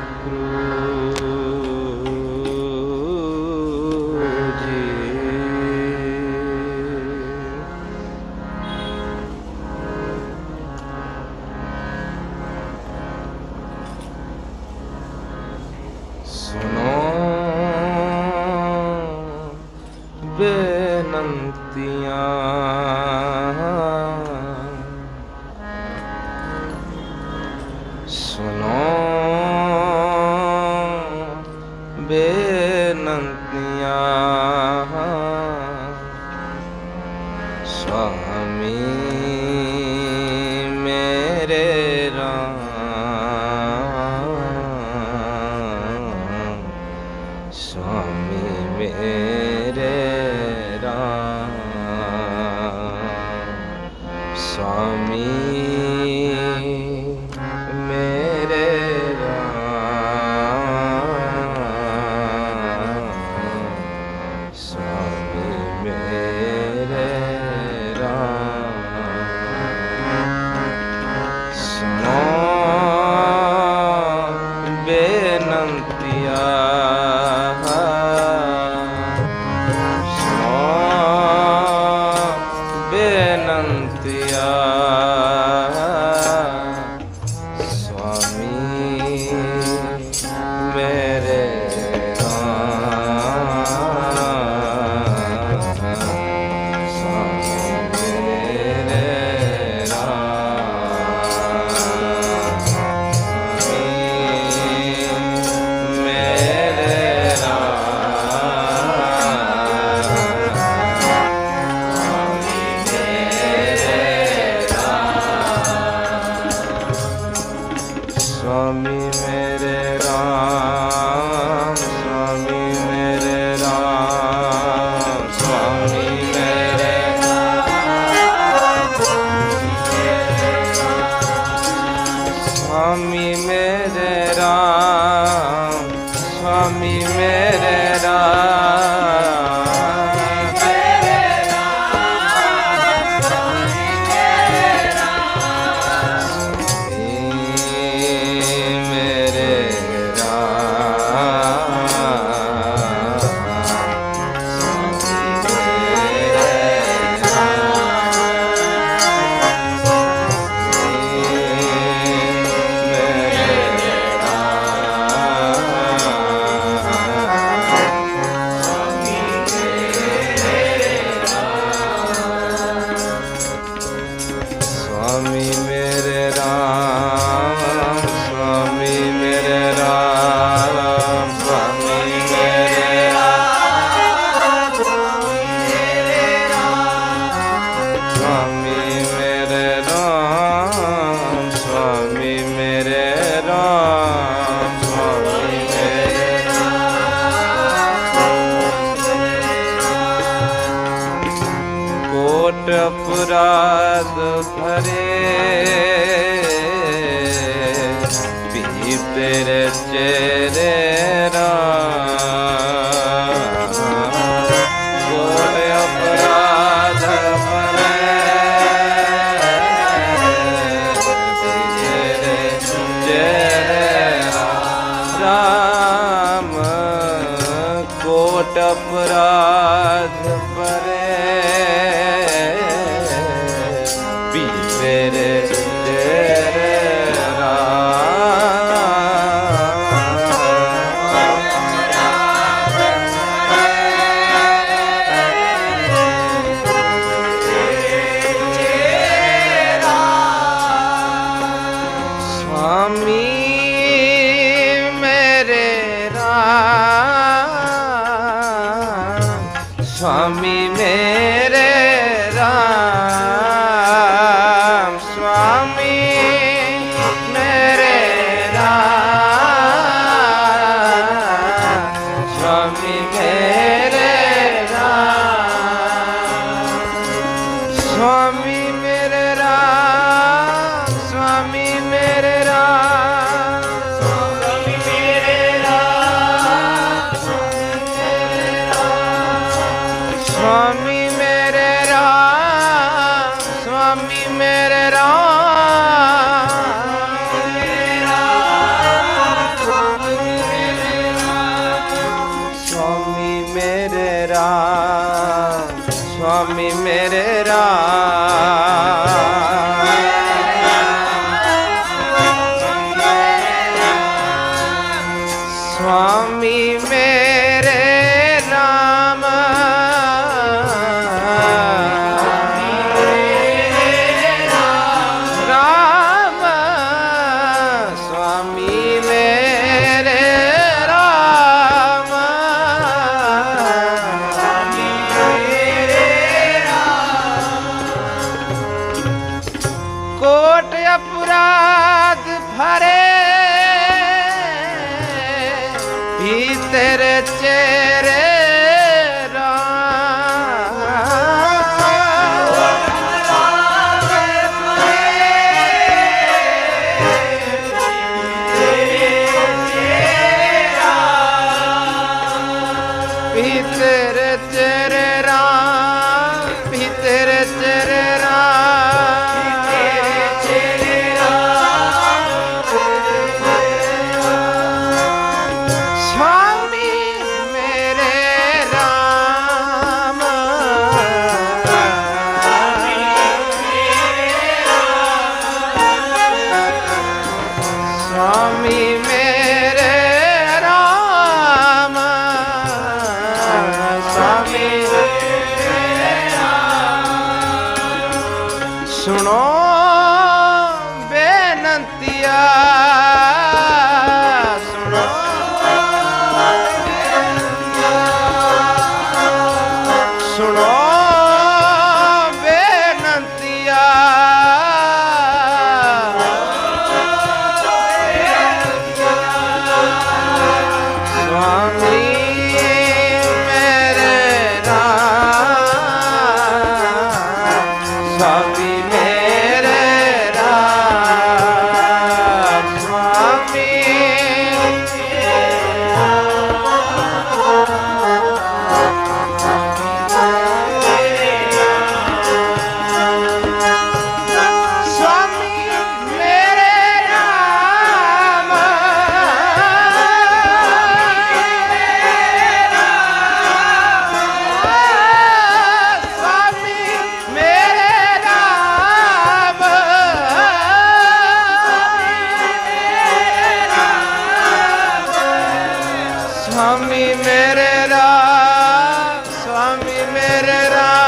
cruz. ਨੰਤੀਆਂ। मेरे राम अपराध भरे। बीते चेरे be. स्वामी मेरे मेरे राम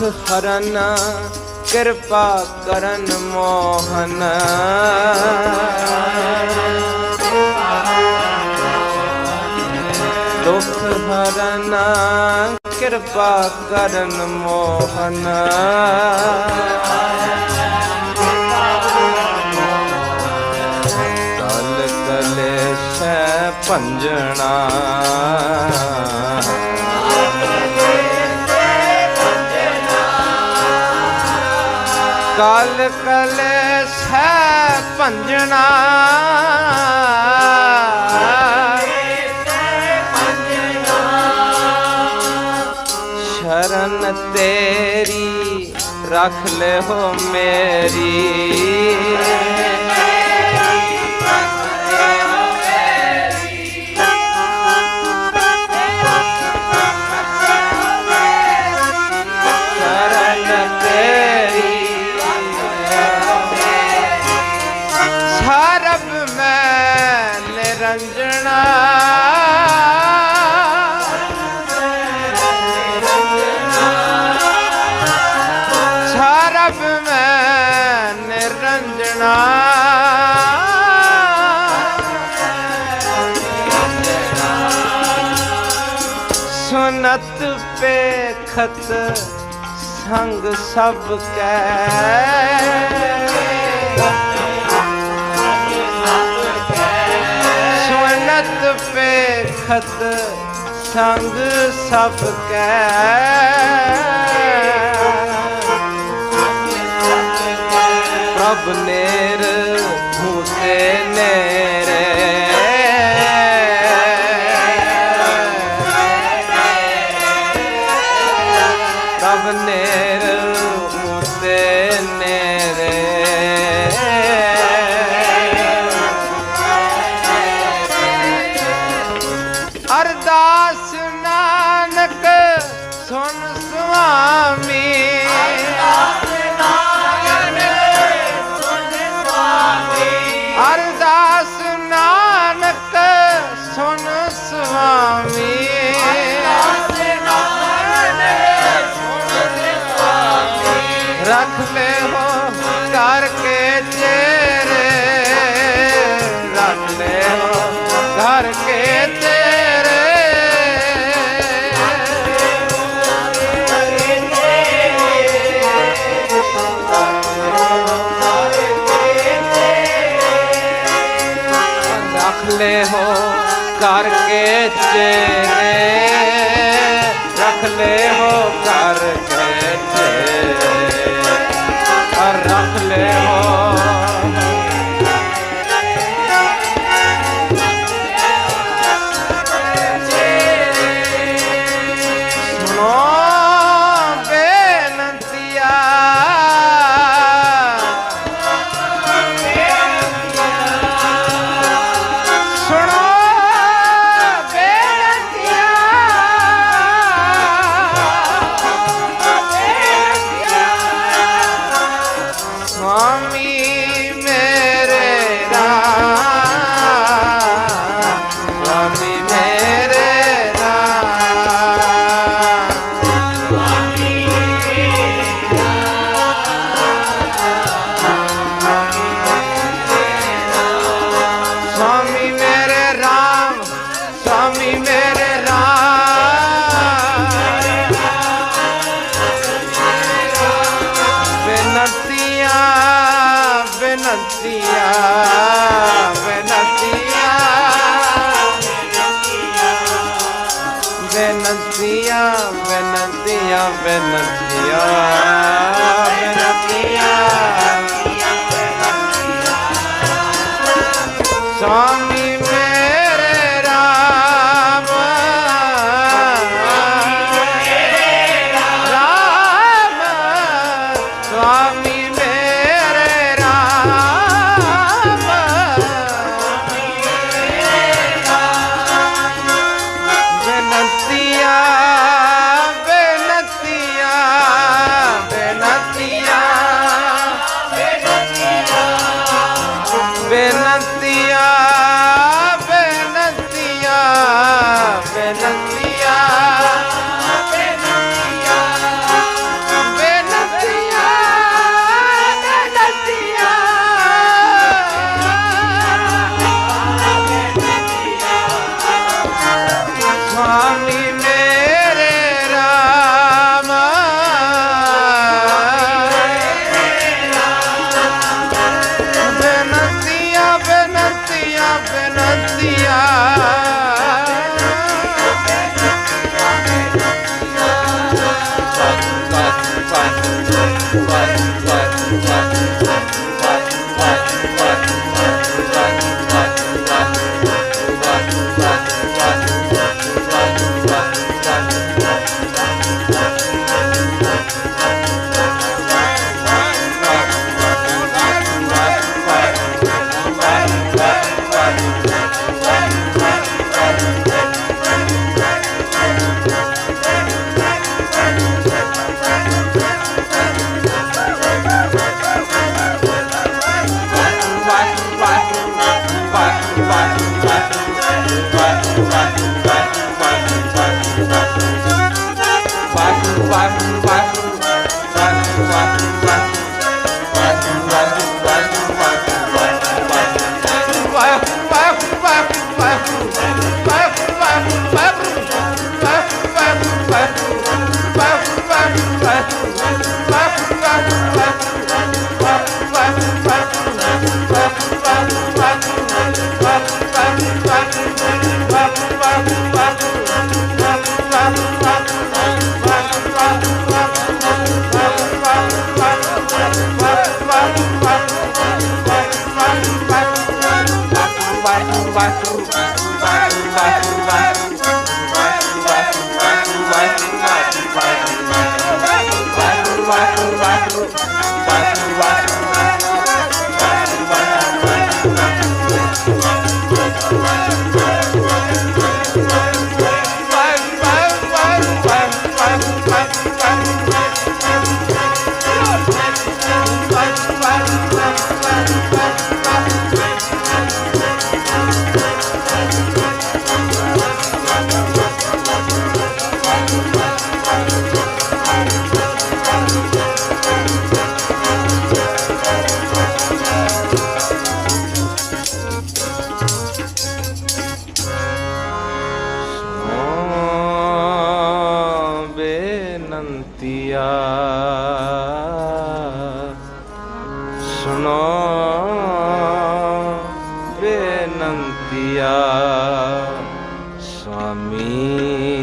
ਸੁਖ ਹਰਨ ਕਿਰਪਾ ਕਰਨ ਮੋਹਨ। ਦੁਖ ਹਰਨ ਕਿਰਪਾ ਕਰਨ ਮੋਹਨ। ਤਲ ਕਲੇ ਸੈ ਭੰਜਣਾ। ਕਲ ਕਲ ਸਹਿ ਭੰਜਣਾ। ਸ਼ਰਨ ਤੇਰੀ ਰੱਖ ਲੈ ਹੋ ਮੇਰੀ। ਰੰਜਣਾ। ਸਰਬ ਮੈਂ ਨਿਰੰਜਣਾ। ਸੁਨਤ ਪੇਖਤ ਸੰਗ ਸਭ ਕੈ। ਤਖਤ ਸੰਗ ਸਭ ਕੈ। ਪ੍ਰਭ ਨੇਰ ਮੂਸੇ ਨੇ ਲੈ ਹੋ ਕਰਕੇ ਚੇਰੇ ਰੱਖ ਲੈ ਹੋ ਕਰਕੇ ਚੇਰੇ ਰੱਖ ਲੈ ਹੋ Baba. Bye. ਕੀਤੀਆ ਸਾਮੀ